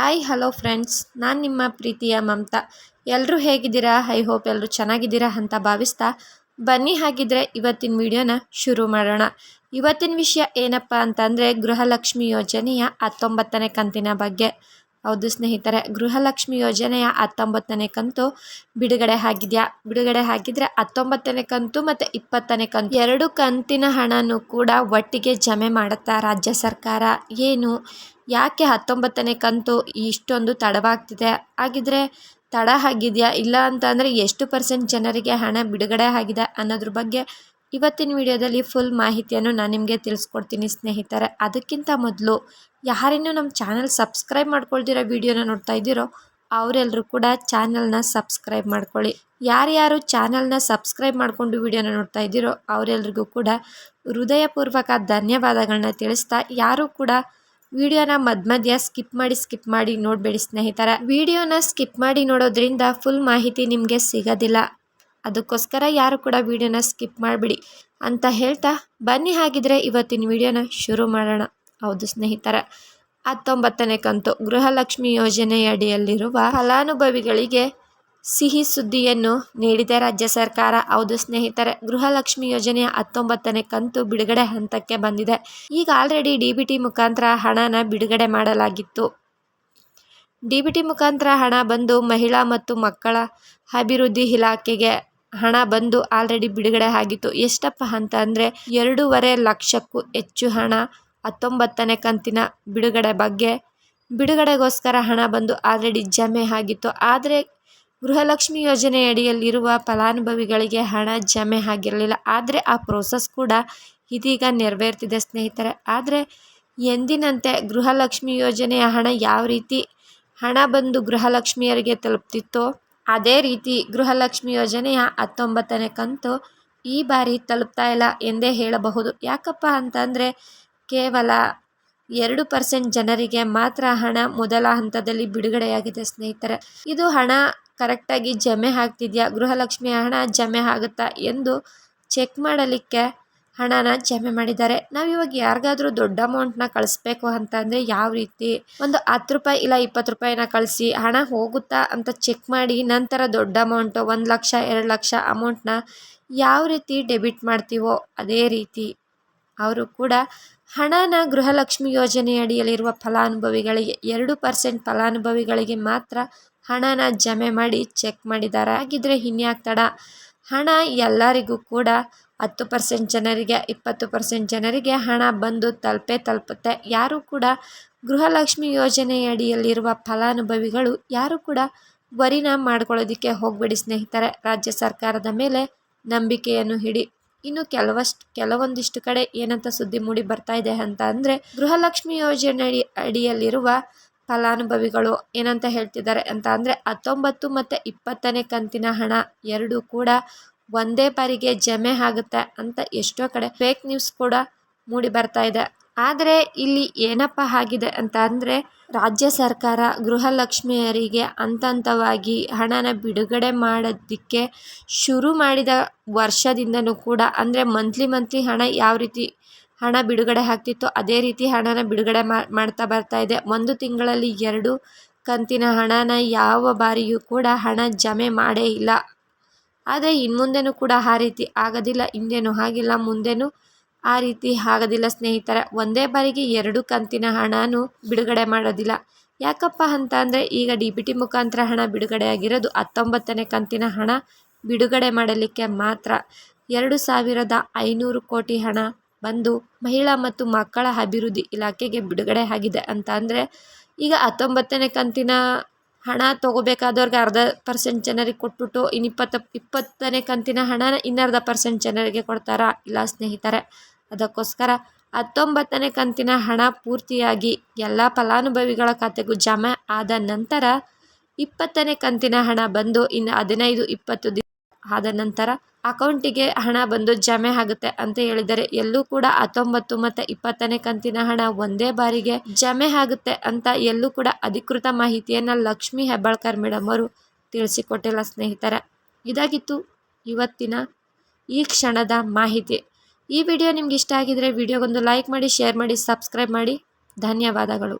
Hi hello friends ನಾನು ನಿಮ್ಮ ಪ್ರೀತಿಯ ಮಮತಾ. ಎಲ್ಲರೂ ಹೇಗಿದ್ದೀರಾ? ಐ ಹೋಪ್ ಎಲ್ಲರೂ ಚೆನ್ನಾಗಿದ್ದೀರಾ ಅಂತ ಭಾವಿಸ್ತಾ. ಬನ್ನಿ ಹಾಗಿದ್ರೆ ಇವತ್ತಿನ ವಿಡಿಯೋನ ಶುರು ಮಾಡೋಣ. ಇವತ್ತಿನ ವಿಷಯ ಏನಪ್ಪ ಅಂತಂದರೆ ಗೃಹಲಕ್ಷ್ಮಿ ಯೋಜನೆಯ ಹತ್ತೊಂಬತ್ತನೇ ಕಂತಿನ ಬಗ್ಗೆ. ಹೌದು ಸ್ನೇಹಿತರೆ, ಗೃಹಲಕ್ಷ್ಮಿ ಯೋಜನೆಯ ಹತ್ತೊಂಬತ್ತನೇ ಕಂತು ಬಿಡುಗಡೆ ಆಗಿದೆಯಾ? ಬಿಡುಗಡೆ ಆಗಿದ್ರೆ ಹತ್ತೊಂಬತ್ತನೇ ಕಂತು ಮತ್ತು ಇಪ್ಪತ್ತನೇ ಕಂತು. ಎರಡು ಕಂತಿನ ಹಣನೂ ಕೂಡ ಒಟ್ಟಿಗೆ ಜಮೆ ಮಾಡುತ್ತಾ ರಾಜ್ಯ ಸರ್ಕಾರ? ಏನು? ಯಾಕೆ ಹತ್ತೊಂಬತ್ತನೇ ಕಂತು ಇಷ್ಟೊಂದು ತಡವಾಗ್ತಿದೆ? ಹಾಗಿದ್ರೆ ತಡ ಆಗಿದೆಯಾ? ಇಲ್ಲ ಅಂತಂದರೆ ಎಷ್ಟು ಪರ್ಸೆಂಟ್ ಜನರಿಗೆ ಹಣ ಬಿಡುಗಡೆ ಆಗಿದೆ ಅನ್ನೋದ್ರ ಬಗ್ಗೆ ಇವತ್ತಿನ ವಿಡಿಯೋದಲ್ಲಿ ಫುಲ್ ಮಾಹಿತಿಯನ್ನು ನಾನು ನಿಮಗೆ ತಿಳಿಸ್ಕೊಡ್ತೀನಿ ಸ್ನೇಹಿತರೆ. ಅದಕ್ಕಿಂತ ಮೊದಲು ಯಾರೇನೂ ನಮ್ಮ ಚಾನಲ್ ಸಬ್ಸ್ಕ್ರೈಬ್ ಮಾಡ್ಕೊಳ್ದಿರೋ ವಿಡಿಯೋನ ನೋಡ್ತಾ ಇದ್ದೀರೋ ಅವರೆಲ್ಲರೂ ಕೂಡ ಚಾನಲ್ನ ಸಬ್ಸ್ಕ್ರೈಬ್ ಮಾಡ್ಕೊಳ್ಳಿ. ಯಾರ್ಯಾರು ಚಾನಲ್ನ ಸಬ್ಸ್ಕ್ರೈಬ್ ಮಾಡಿಕೊಂಡು ವಿಡಿಯೋನ ನೋಡ್ತಾ ಇದ್ದೀರೋ ಅವರೆಲ್ರಿಗೂ ಕೂಡ ಹೃದಯಪೂರ್ವಕ ಧನ್ಯವಾದಗಳನ್ನ ತಿಳಿಸ್ತಾ ಯಾರೂ ಕೂಡ ವಿಡಿಯೋನ ಮಧ್ಯ ಮಧ್ಯ ಸ್ಕಿಪ್ ಮಾಡಿ ಸ್ಕಿಪ್ ಮಾಡಿ ನೋಡಬೇಡಿ ಸ್ನೇಹಿತರ. ವಿಡಿಯೋನ ಸ್ಕಿಪ್ ಮಾಡಿ ನೋಡೋದ್ರಿಂದ ಫುಲ್ ಮಾಹಿತಿ ನಿಮಗೆ ಸಿಗೋದಿಲ್ಲ. ಅದಕ್ಕೋಸ್ಕರ ಯಾರು ಕೂಡ ವಿಡಿಯೋನ ಸ್ಕಿಪ್ ಮಾಡಿಬಿಡಿ ಅಂತ ಹೇಳ್ತಾ ಬನ್ನಿ ಹಾಗಿದ್ರೆ ಇವತ್ತಿನ ವಿಡಿಯೋನ ಶುರು ಮಾಡೋಣ. ಹೌದು ಸ್ನೇಹಿತರ, ಹತ್ತೊಂಬತ್ತನೇ ಕಂತು. ಗೃಹಲಕ್ಷ್ಮಿ ಯೋಜನೆಯಡಿಯಲ್ಲಿರುವ ಫಲಾನುಭವಿಗಳಿಗೆ ಸಿಹಿ ಸುದ್ದಿಯನ್ನು ನೀಡಿದೆ ರಾಜ್ಯ ಸರ್ಕಾರ. ಹೌದು ಸ್ನೇಹಿತರೆ, ಗೃಹಲಕ್ಷ್ಮಿ ಯೋಜನೆಯ ಹತ್ತೊಂಬತ್ತನೇ ಕಂತು ಬಿಡುಗಡೆ ಹಂತಕ್ಕೆ ಬಂದಿದೆ. ಈಗ ಆಲ್ರೆಡಿ ಡಿ ಬಿ ಟಿ ಮುಖಾಂತರ ಹಣನ ಬಿಡುಗಡೆ ಮಾಡಲಾಗಿತ್ತು. ಡಿ ಬಿ ಟಿ ಮುಖಾಂತರ ಹಣ ಬಂದು ಮಹಿಳಾ ಮತ್ತು ಮಕ್ಕಳ ಅಭಿವೃದ್ಧಿ ಇಲಾಖೆಗೆ ಹಣ ಬಂದು ಆಲ್ರೆಡಿ ಬಿಡುಗಡೆ ಆಗಿತ್ತು. ಎಷ್ಟಪ್ಪ ಅಂತ ಅಂದರೆ, ಎರಡೂವರೆ ಲಕ್ಷಕ್ಕೂ ಹೆಚ್ಚು ಹಣ, ಹತ್ತೊಂಬತ್ತನೇ ಕಂತಿನ ಬಿಡುಗಡೆ ಬಗ್ಗೆ. ಬಿಡುಗಡೆಗೋಸ್ಕರ ಹಣ ಬಂದು ಆಲ್ರೆಡಿ ಜಮೆ ಆಗಿತ್ತು. ಆದರೆ, ಗೃಹಲಕ್ಷ್ಮಿ ಯೋಜನೆಯಡಿಯಲ್ಲಿರುವ ಫಲಾನುಭವಿಗಳಿಗೆ ಹಣ ಜಮೆ ಆಗಿರಲಿಲ್ಲ. ಆದರೆ, ಆ ಪ್ರೋಸೆಸ್ ಕೂಡ ಇದೀಗ ನೆರವೇರ್ತಿದೆ ಸ್ನೇಹಿತರೆ. ಆದರೆ, ಎಂದಿನಂತೆ ಗೃಹಲಕ್ಷ್ಮಿ ಯೋಜನೆಯ ಹಣ ಯಾವ ರೀತಿ ಹಣ ಬಂದು ಗೃಹಲಕ್ಷ್ಮಿಯರಿಗೆ ತಲುಪ್ತಿತ್ತೋ ಅದೇ ರೀತಿ ಗೃಹಲಕ್ಷ್ಮಿ ಯೋಜನೆಯ ಹತ್ತೊಂಬತ್ತನೇ ಕಂತು ಈ ಬಾರಿ ತಲುಪ್ತಾ ಇಲ್ಲ ಎಂದೇ ಹೇಳಬಹುದು. ಯಾಕಪ್ಪ ಅಂತಂದರೆ ಕೇವಲ ಎರಡು ಪರ್ಸೆಂಟ್ ಜನರಿಗೆ ಮಾತ್ರ ಹಣ ಮೊದಲ ಹಂತದಲ್ಲಿ ಬಿಡುಗಡೆಯಾಗಿದೆ ಸ್ನೇಹಿತರೆ. ಇದು ಹಣ ಕರೆಕ್ಟಾಗಿ ಜಮೆ ಆಗ್ತಿದೆಯಾ? ಗೃಹಲಕ್ಷ್ಮಿಯ ಹಣ ಜಮೆ ಆಗುತ್ತಾ ಎಂದು ಚೆಕ್ ಮಾಡಲಿಕ್ಕೆ ಹಣನ ಜಮೆ ಮಾಡಿದ್ದಾರೆ. ನಾವು ಇವಾಗ ಯಾರಿಗಾದ್ರೂ ದೊಡ್ಡ ಅಮೌಂಟ್ನ ಕಳಿಸ್ಬೇಕು ಅಂತ ಅಂದರೆ ಯಾವ ರೀತಿ? ಒಂದು ಹತ್ತು ರೂಪಾಯಿ ಇಲ್ಲ ಇಪ್ಪತ್ತು ರೂಪಾಯಿನ ಕಳಿಸಿ ಹಣ ಹೋಗುತ್ತಾ ಅಂತ ಚೆಕ್ ಮಾಡಿ ನಂತರ ದೊಡ್ಡ ಅಮೌಂಟು ಒಂದು ಲಕ್ಷ, ಎರಡು ಲಕ್ಷ ಅಮೌಂಟ್ನ ಯಾವ ರೀತಿ ಡೆಬಿಟ್ ಮಾಡ್ತೀವೋ ಅದೇ ರೀತಿ ಅವರು ಕೂಡ ಹಣನ ಗೃಹಲಕ್ಷ್ಮಿ ಯೋಜನೆಯಡಿಯಲ್ಲಿರುವ ಫಲಾನುಭವಿಗಳಿಗೆ, ಎರಡು ಪರ್ಸೆಂಟ್ ಫಲಾನುಭವಿಗಳಿಗೆ ಮಾತ್ರ ಹಣನ ಜಮೆ ಮಾಡಿ ಚೆಕ್ ಮಾಡಿದ್ದಾರೆ. ಹಾಗಿದ್ರೆ ಇನ್ಯಾಕ್ ತಡ? ಹಣ ಎಲ್ಲರಿಗೂ ಕೂಡ ಹತ್ತು ಪರ್ಸೆಂಟ್ ಜನರಿಗೆ, ಇಪ್ಪತ್ತು ಪರ್ಸೆಂಟ್ ಜನರಿಗೆ ಹಣ ಬಂದು ತಲುಪೇ ತಲುಪುತ್ತೆ. ಯಾರೂ ಕೂಡ ಗೃಹಲಕ್ಷ್ಮಿ ಯೋಜನೆಯಡಿಯಲ್ಲಿರುವ ಫಲಾನುಭವಿಗಳು ಯಾರು ಕೂಡ ವರಿನ ಮಾಡ್ಕೊಳ್ಳೋದಕ್ಕೆ ಹೋಗಬೇಡಿ ಸ್ನೇಹಿತರೆ. ರಾಜ್ಯ ಸರ್ಕಾರದ ಮೇಲೆ ನಂಬಿಕೆಯನ್ನು ಹಿಡಿ. ಇನ್ನು ಕೆಲವಷ್ಟು, ಕೆಲವೊಂದಿಷ್ಟು ಕಡೆ ಏನಂತ ಸುದ್ದಿ ಮೂಡಿ ಬರ್ತಾ ಇದೆ ಅಂತ ಅಂದರೆ, ಗೃಹಲಕ್ಷ್ಮಿ ಯೋಜನೆ ಅಡಿಯಲ್ಲಿರುವ ಫಲಾನುಭವಿಗಳು ಏನಂತ ಹೇಳ್ತಿದ್ದಾರೆ ಅಂತ ಅಂದರೆ, ಹತ್ತೊಂಬತ್ತು ಮತ್ತು ಇಪ್ಪತ್ತನೇ ಕಂತಿನ ಹಣ ಎರಡೂ ಕೂಡ ಒಂದೇ ಬಾರಿಗೆ ಜಮೆ ಆಗುತ್ತೆ ಅಂತ ಎಷ್ಟೋ ಕಡೆ ಫೇಕ್ ನ್ಯೂಸ್ ಕೂಡ ಮೂಡಿ ಬರ್ತಾ ಇದೆ. ಆದರೆ ಇಲ್ಲಿ ಏನಪ್ಪ ಆಗಿದೆ ಅಂತ ಅಂದರೆ ರಾಜ್ಯ ಸರ್ಕಾರ ಗೃಹಲಕ್ಷ್ಮಿಯರಿಗೆ ಹಂತ ಹಂತವಾಗಿ ಹಣನ ಬಿಡುಗಡೆ ಮಾಡೋದಕ್ಕೆ ಶುರು ಮಾಡಿದ ವರ್ಷದಿಂದನೂ ಕೂಡ ಅಂದರೆ ಮಂತ್ಲಿ ಮಂತ್ಲಿ ಹಣ ಯಾವ ರೀತಿ ಹಣ ಬಿಡುಗಡೆ ಆಗ್ತಿತ್ತು ಅದೇ ರೀತಿ ಹಣನ ಬಿಡುಗಡೆ ಮಾಡ್ತಾ ಬರ್ತಾ ಇದೆ. ಒಂದು ತಿಂಗಳಲ್ಲಿ ಎರಡು ಕಂತಿನ ಹಣನ ಯಾವ ಬಾರಿಯೂ ಕೂಡ ಹಣ ಜಮೆ ಮಾಡೇ ಇಲ್ಲ. ಆದರೆ ಇನ್ನು ಮುಂದೆನೂ ಕೂಡ ಆ ರೀತಿ ಆಗೋದಿಲ್ಲ, ಹಿಂದೆನೂ ಆಗಿಲ್ಲ ಮುಂದೆನೂ ಆ ರೀತಿ ಆಗೋದಿಲ್ಲ ಸ್ನೇಹಿತರೆ. ಒಂದೇ ಬಾರಿಗೆ ಎರಡು ಕಂತಿನ ಹಣನೂ ಬಿಡುಗಡೆ ಮಾಡೋದಿಲ್ಲ. ಯಾಕಪ್ಪ ಅಂತ ಅಂದರೆ ಈಗ ಡಿ ಬಿ ಟಿ ಮುಖಾಂತರ ಹಣ ಬಿಡುಗಡೆ ಆಗಿರೋದು ಹತ್ತೊಂಬತ್ತನೇ ಕಂತಿನ ಹಣ ಬಿಡುಗಡೆ ಮಾಡಲಿಕ್ಕೆ ಮಾತ್ರ. ಎರಡು ಸಾವಿರದ ಐನೂರು ಕೋಟಿ ಹಣ ಬಂದು ಮಹಿಳಾ ಮತ್ತು ಮಕ್ಕಳ ಅಭಿವೃದ್ಧಿ ಇಲಾಖೆಗೆ ಬಿಡುಗಡೆ ಆಗಿದೆ ಅಂತ ಅಂದರೆ ಈಗ ಹತ್ತೊಂಬತ್ತನೇ ಕಂತಿನ ಹಣ ತಗೋಬೇಕಾದವ್ರಿಗೆ ಅರ್ಧ ಪರ್ಸೆಂಟ್ ಜನರಿಗೆ ಕೊಟ್ಬಿಟ್ಟು ಇನ್ನು ಇಪ್ಪತ್ತು, ಇಪ್ಪತ್ತನೇ ಕಂತಿನ ಹಣನ ಇನ್ನರ್ಧ ಪರ್ಸೆಂಟ್ ಜನರಿಗೆ ಕೊಡ್ತಾರಾ? ಇಲ್ಲ ಸ್ನೇಹಿತರೆ, ಅದಕ್ಕೋಸ್ಕರ ಹತ್ತೊಂಬತ್ತನೇ ಕಂತಿನ ಹಣ ಪೂರ್ತಿಯಾಗಿ ಎಲ್ಲ ಫಲಾನುಭವಿಗಳ ಖಾತೆಗೂ ಜಮೆ ಆದ ನಂತರ ಇಪ್ಪತ್ತನೇ ಕಂತಿನ ಹಣ ಬಂದು ಇನ್ನು ಹದಿನೈದು, ಇಪ್ಪತ್ತು ದಿನ ಆದ ನಂತರ ಅಕೌಂಟಿಗೆ ಹಣ ಬಂದು ಜಮೆ ಆಗುತ್ತೆ ಅಂತ ಹೇಳಿದರೆ ಎಲ್ಲೂ ಕೂಡ ಹತ್ತೊಂಬತ್ತು ಮತ್ತು ಇಪ್ಪತ್ತನೇ ಕಂತಿನ ಹಣ ಒಂದೇ ಬಾರಿಗೆ ಜಮೆ ಆಗುತ್ತೆ ಅಂತ ಎಲ್ಲೂ ಕೂಡ ಅಧಿಕೃತ ಮಾಹಿತಿಯನ್ನು ಲಕ್ಷ್ಮೀ ಹೆಬ್ಬಾಳ್ಕರ್ ಮೇಡಮ್ ಅವರು ತಿಳಿಸಿಕೊಟ್ಟಿಲ್ಲ ಸ್ನೇಹಿತರ. ಇದಾಗಿತ್ತು ಇವತ್ತಿನ ಈ ಕ್ಷಣದ ಮಾಹಿತಿ. ಈ ವಿಡಿಯೋ ನಿಮ್ಗೆ ಇಷ್ಟ ಆಗಿದ್ರೆ ವಿಡಿಯೋಗೊಂದು ಲೈಕ್ ಮಾಡಿ, ಶೇರ್ ಮಾಡಿ, ಸಬ್ಸ್ಕ್ರೈಬ್ ಮಾಡಿ. ಧನ್ಯವಾದಗಳು.